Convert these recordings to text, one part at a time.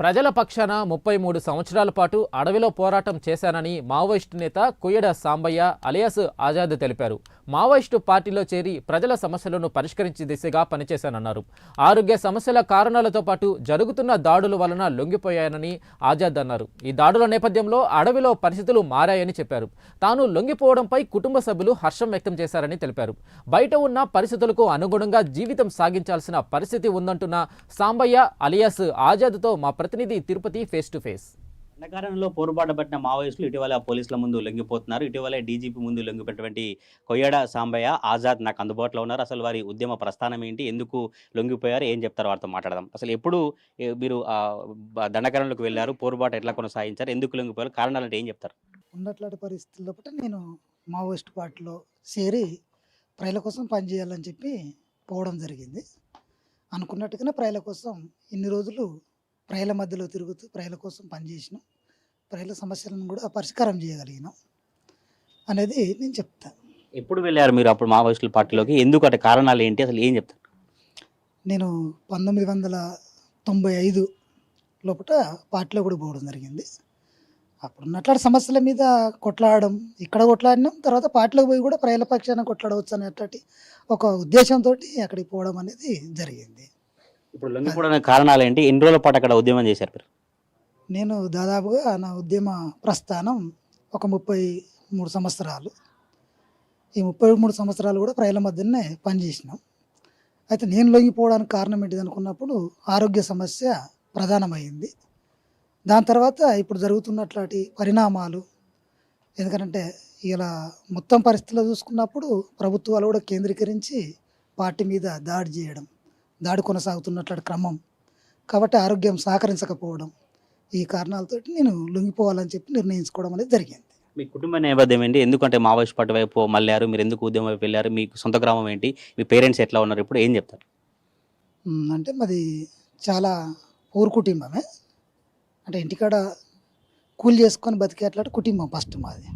ప్రజల పక్షాన ముప్పై మూడు సంవత్సరాల పాటు అడవిలో పోరాటం చేశానని మావోయిస్టు నేత కుయ్యడ సాంబయ్య అలియాస్ ఆజాద్ తెలిపారు. మావోయిస్టు పార్టీలో చేరి ప్రజల సమస్యలను పరిష్కరించే దిశగా పనిచేశానన్నారు. ఆరోగ్య సమస్యల కారణాలతో పాటు జరుగుతున్న దాడుల వలన లొంగిపోయానని ఆజాద్ అన్నారు. ఈ దాడుల నేపథ్యంలో అడవిలో పరిస్థితులు మారాయని చెప్పారు. తాను లొంగిపోవడంపై కుటుంబ సభ్యులు హర్షం వ్యక్తం చేశారని తెలిపారు. బయట ఉన్న పరిస్థితులకు అనుగుణంగా జీవితం సాగించాల్సిన పరిస్థితి ఉందంటున్న సాంబయ్య అలియాస్ ఆజాద్తో మా ప్రతినిధి తిరుపతి ఫేస్ టు ఫేస్ అన్నకారంలో పోరుబాటు పట్టిన మావోయిస్టులు ఇటీవల పోలీసుల ముందు లొంగిపోతున్నారు. ఇటీవల డీజీపీ ముందు లొంగిపెట్టినటువంటి కొయ్యడ సాంబయ్య ఆజాద్ నాకు అందుబాటులో ఉన్నారు. అసలు వారి ఉద్యమ ప్రస్థానం ఏంటి? ఎందుకు లొంగిపోయారు? ఏం చెప్తారు వారితో మాట్లాడదాం. అసలు ఎప్పుడు మీరు దండకారణ్యంలోకి వెళ్ళారు? పోరుబాటు ఎట్లా కొనసాగించారు? ఎందుకు లొంగిపోయారు? కారణాలు అంటే ఏం చెప్తారు? ఉన్నట్లాంటి పరిస్థితుల్లో పట్ల నేను మావోయిస్ట్ పార్టీలో చేరి ప్రజల కోసం పనిచేయాలని చెప్పి పోవడం జరిగింది. అనుకున్నట్టుగానే ప్రజల కోసం ఇన్ని రోజులు ప్రజల మధ్యలో తిరుగుతూ ప్రజల కోసం పనిచేసినాం ప్రజల సమస్యలను కూడా పరిష్కారం చేయగలిగినాం అనేది నేను చెప్తాను ఎప్పుడు వెళ్ళారు మీరు అప్పుడు మావోయిస్టుల పార్టీలోకి? ఎందుకు అంటే కారణాలు ఏంటి? అసలు ఏం చెప్తారు? నేను పంతొమ్మిది వందల తొంభై ఐదు లోపల పార్టీలో కూడా పోవడం జరిగింది. అప్పుడు ఉన్నట్లాంటి సమస్యల మీద కొట్లాడడం ఇక్కడ కొట్లాడినాం తర్వాత పార్టీలోకి పోయి కూడా ప్రజల పక్షాన కొట్లాడవచ్చు అనేటువంటి ఒక ఉద్దేశంతో అక్కడికి పోవడం అనేది జరిగింది. ఇప్పుడు లొంగిపోవడానికి కారణాలు ఏంటి ఎన్ని రోజుల పాటు అక్కడ ఉద్యమం చేశారు మీరు? నేను దాదాపుగా నా ఉద్యమ ప్రస్థానం ఒక ముప్పై మూడు సంవత్సరాలు. ఈ ముప్పై మూడు సంవత్సరాలు కూడా ప్రజల మధ్యనే పనిచేసినాం. అయితే నేను లొంగిపోవడానికి కారణం ఏంటిది అనుకున్నప్పుడు ఆరోగ్య సమస్య ప్రధానమైంది. దాని తర్వాత ఇప్పుడు జరుగుతున్నట్లాంటి పరిణామాలు ఎందుకంటే ఇలా మొత్తం పరిస్థితుల్లో చూసుకున్నప్పుడు ప్రభుత్వాలు కూడా కేంద్రీకరించి పార్టీ మీద దాడి చేయడం దాడి కొనసాగుతున్నట్లాంటి క్రమం. కాబట్టి ఆరోగ్యం సహకరించకపోవడం ఈ కారణాలతోటి నేను లొంగిపోవాలని చెప్పి నిర్ణయించుకోవడం అనేది జరిగింది. మీ కుటుంబ నేపథ్యం ఏంటి? ఎందుకంటే మావోయిస్ట్ పార్టీ వైపు మళ్ళారు మీరు ఎందుకు ఉద్యమం వైపు వెళ్ళారు? మీకు సొంత గ్రామం ఏంటి? మీ పేరెంట్స్ ఎట్లా ఉన్నారు? ఇప్పుడు ఏం చెప్తారు? అంటే మాది చాలా ఊరు కుటుంబమే. అంటే ఇంటికాడ కూలి చేసుకొని బతికేట్లాంటి కుటుంబం ఫస్ట్ మాది.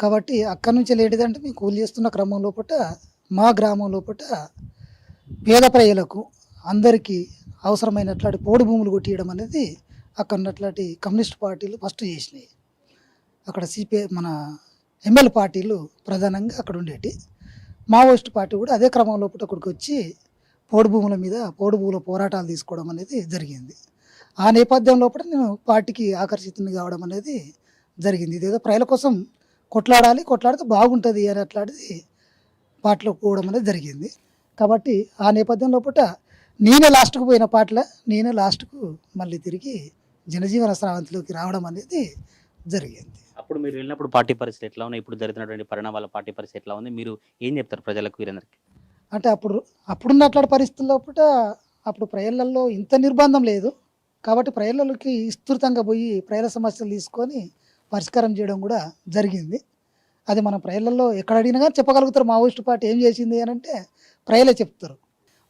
కాబట్టి అక్కడి నుంచి ఏంటిదంటే మేము కూలి చేస్తున్న క్రమం లోపల మా గ్రామం లోపల పేద ప్రజలకు అందరికీ అవసరమైనట్లాంటి పోడు భూములు కొట్టియడం అనేది అక్కడ ఉన్నట్లాంటి కమ్యూనిస్ట్ పార్టీలు ఫస్ట్ చేసినాయి. అక్కడ సిపిఐ మన ఎమ్మెల్యే పార్టీలు ప్రధానంగా అక్కడ ఉండేటి. మావోయిస్ట్ పార్టీ కూడా అదే క్రమంలో అక్కడికి వచ్చి పోడు భూముల మీద పోడు భూముల పోరాటాలు తీసుకోవడం అనేది జరిగింది. ఆ నేపథ్యం లోపల నేను పార్టీకి ఆకర్షితుని కావడం అనేది జరిగింది. ఇదేదో ప్రజల కోసం కొట్లాడాలి కొట్లాడితే బాగుంటుంది అని అట్లాంటిది పార్టీలో పోవడం అనేది జరిగింది. కాబట్టి ఆ నేపథ్యం లోపల నేనే లాస్ట్కు పోయిన పాటల నేనే లాస్ట్కు మళ్ళీ తిరిగి జనజీవన స్రవంతిలోకి రావడం అనేది జరిగింది. అప్పుడు మీరు వెళ్ళినప్పుడు పార్టీ పరిస్థితి ఎట్లా ఉన్నాయి ఇప్పుడు జరుగుతున్నటువంటి పరిణామాల పార్టీ పరిస్థితి ఎట్లా ఉంది? మీరు ఏం చెప్తారు ప్రజలకు వీరందరికీ? అంటే అప్పుడు అప్పుడున్నట్లాంటి పరిస్థితుల్లో పూట అప్పుడు ప్రజలలో ఇంత నిర్బంధం లేదు. కాబట్టి ప్రజలకి విస్తృతంగా పోయి ప్రజల సమస్యలు తీసుకొని పరిష్కారం చేయడం కూడా జరిగింది. అది మనం ప్రజలలో ఎక్కడ అడిగినా కానీ చెప్పగలుగుతారు. మావోయిస్ట్ పార్టీ ఏం చేసింది అని అంటే ప్రజలే చెప్తారు.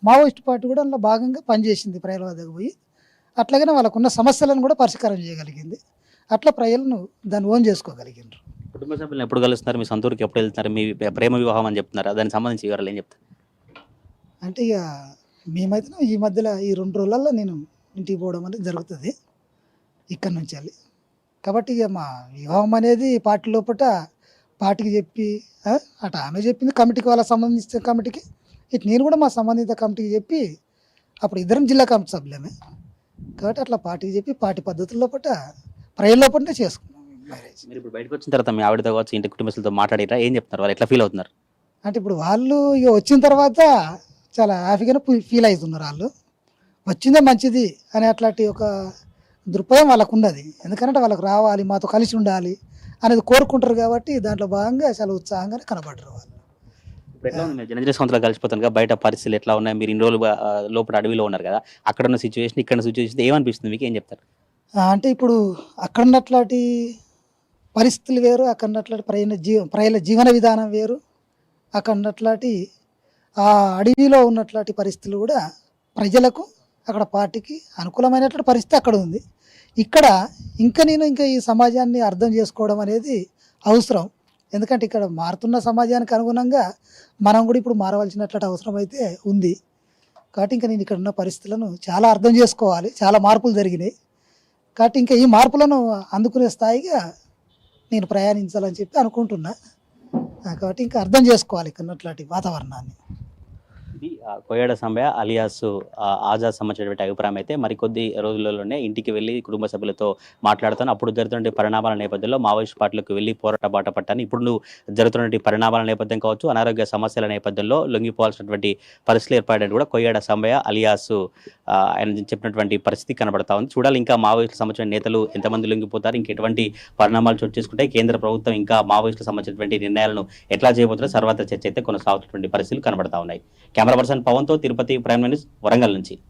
మావోయిస్ట్ పార్టీ కూడా అందులో భాగంగా పనిచేసింది ప్రజల వద్దకు పోయి. అట్లాగనే వాళ్ళకున్న సమస్యలను కూడా పరిష్కారం చేయగలిగింది. అట్లా ప్రజలను దాన్ని ఓన్ చేసుకోగలిగినారు కుటుంబ సభ్యులను ఎప్పుడు కలుస్తున్నారు? మీ సొంత ఊరికి ఎప్పుడు వెళ్తున్నారు? మీ ప్రేమ వివాహం అని చెప్తున్నారు. దానికి సంబంధించి వివరాలు ఏం చెప్తారు? అంటే ఇక మేమైతే ఈ మధ్యలో ఈ రెండు రోజులలో నేను ఇంటికి పోవడం అనేది జరుగుతుంది. ఇక్కడి నుంచి వెళ్ళి. కాబట్టి ఇక మా వివాహం అనేది పార్టీ లోపల పార్టీకి చెప్పి అటు ఆమె చెప్పింది కమిటీకి వాళ్ళ సంబంధించిన కమిటీకి. ఇటు నేను కూడా మా సంబంధిత కమిటీకి చెప్పి అప్పుడు ఇద్దరం జిల్లా కమిటీ సభ్యులమే. కాబట్టి అట్లా పార్టీకి చెప్పి పార్టీ పద్ధతుల లోపల ప్రజల లోపలనే చేసుకున్నాం మ్యారేజ్ మీరు ఇప్పుడు బయటకు వచ్చిన తర్వాత మీ ఆవిడతో కావచ్చు ఇంటి కుటుంబస్తులతో మాట్లాడిరా ఏం చెప్తున్నారు? వాళ్ళు ఎట్లా ఫీల్ అవుతున్నారు? అంటే ఇప్పుడు వాళ్ళు ఇక వచ్చిన తర్వాత చాలా హ్యాపీగానే ఫీల్ అవుతున్నారు వాళ్ళు. వచ్చిందే మంచిది అనే అట్లాంటి ఒక దృక్పథం వాళ్ళకు ఉన్నది. ఎందుకంటే వాళ్ళకి రావాలి మాతో కలిసి ఉండాలి. అనేది కోరుకుంటారు కాబట్టి దాంట్లో భాగంగా చాలా ఉత్సాహంగానే కనబడరు వాళ్ళు. జనజన సంవత్సరాలు బయట పరిస్థితులు ఎట్లా ఉన్నాయి? మీరు ఇన్ని రోజులు లోపల అడవిలో ఉన్నారు కదా అక్కడ ఉన్న సిచ్యువేషన్ ఇక్కడ సిచ్యువేషన్ ఏమనిపిస్తుంది మీకు ఏం చెప్తారు? అంటే ఇప్పుడు అక్కడ ఉన్నట్లాంటి పరిస్థితులు వేరు అక్కడ ఉన్నట్లాంటి ప్రయాణ జీవ ప్రజల జీవన విధానం వేరు. అక్కడ ఉన్నట్లాంటి ఆ అడవిలో ఉన్నట్లాంటి పరిస్థితులు కూడా ప్రజలకు అక్కడ పార్టీకి అనుకూలమైనటువంటి పరిస్థితి అక్కడ ఉంది. ఇక్కడ ఇంకా నేను ఇంకా ఈ సమాజాన్ని అర్థం చేసుకోవడం అనేది అవసరం. ఎందుకంటే ఇక్కడ మారుతున్న సమాజానికి అనుగుణంగా మనం కూడా ఇప్పుడు మారవలసినట్లు అవసరం అయితే ఉంది. కాబట్టి ఇంకా నేను ఇక్కడ ఉన్న పరిస్థితులను చాలా అర్థం చేసుకోవాలి. చాలా మార్పులు జరిగినాయి. కాబట్టి ఇంకా ఈ మార్పులను అందుకునే స్థాయిగా నేను ప్రయాణించాలని చెప్పి అనుకుంటున్నా. కాబట్టి ఇంకా అర్థం చేసుకోవాలి ఇక్కడ ఉన్నట్లాంటి వాతావరణాన్ని. కొయ్యడ సమయ సంబయ అలియాస్ ఆజాద్ సంబంధించినటువంటి అభిప్రాయం అయితే మరికొద్ది రోజులలోనే ఇంటికి వెళ్ళి కుటుంబ సభ్యులతో మాట్లాడుతాను. అప్పుడు జరుగుతున్న పరిణామాల నేపథ్యంలో మావోయిస్ట్ పార్టీలకు వెళ్ళి పోరాట బాట పట్టాను. ఇప్పుడు జరుగుతున్నటువంటి పరిణామాల నేపథ్యం కావచ్చు అనారోగ్య సమస్యల నేపథ్యంలో లొంగిపోవాల్సినటువంటి పరిస్థితులు ఏర్పడని కూడా కొయ్యడ సంబయ అలియాస్ ఆయన చెప్పినటువంటి పరిస్థితి కనబడతా ఉంది. చూడాలి ఇంకా మావోయిస్టులకు సంబంధించిన నేతలు ఎంతమంది లొంగిపోతారు ఇంకెటువంటి పరిణామాలు చోటు చేసుకుంటే కేంద్ర ప్రభుత్వం ఇంకా మావోయిస్టులకు సంబంధించినటువంటి నిర్ణయాలను ఎట్లా చేయబోతుందో సర్వత్ర చర్చ అయితే కొనసాగుతున్నటువంటి పరిస్థితులు కనబడతా ఉన్నాయి. కెమెరా పర్సన్ పవన్తో తిరుపతి ప్రైమ్ మినిస్టర్ వరంగల్ నుంచి.